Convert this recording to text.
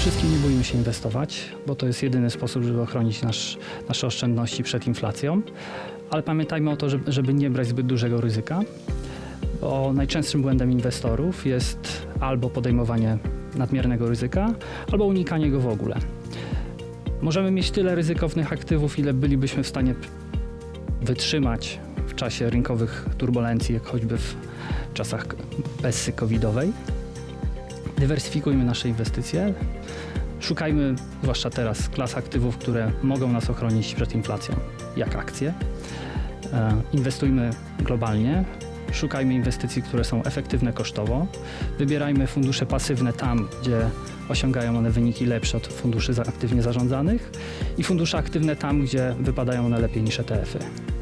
wszystkim nie bójmy się inwestować, bo to jest jedyny sposób, żeby ochronić nasz, nasze oszczędności przed inflacją. Ale pamiętajmy o to, żeby, nie brać zbyt dużego ryzyka, bo najczęstszym błędem inwestorów jest albo podejmowanie nadmiernego ryzyka, albo unikanie go w ogóle. Możemy mieć tyle ryzykownych aktywów, ile bylibyśmy w stanie wytrzymać w czasie rynkowych turbulencji, jak choćby w czasach pessy covidowej. Dywersyfikujmy nasze inwestycje. Szukajmy, zwłaszcza teraz, klas aktywów, które mogą nas ochronić przed inflacją, jak akcje. E, Inwestujmy globalnie. Szukajmy inwestycji, które są efektywne kosztowo. Wybierajmy fundusze pasywne tam, gdzie osiągają one wyniki lepsze od funduszy aktywnie zarządzanych i fundusze aktywne tam, gdzie wypadają one lepiej niż ETF-y.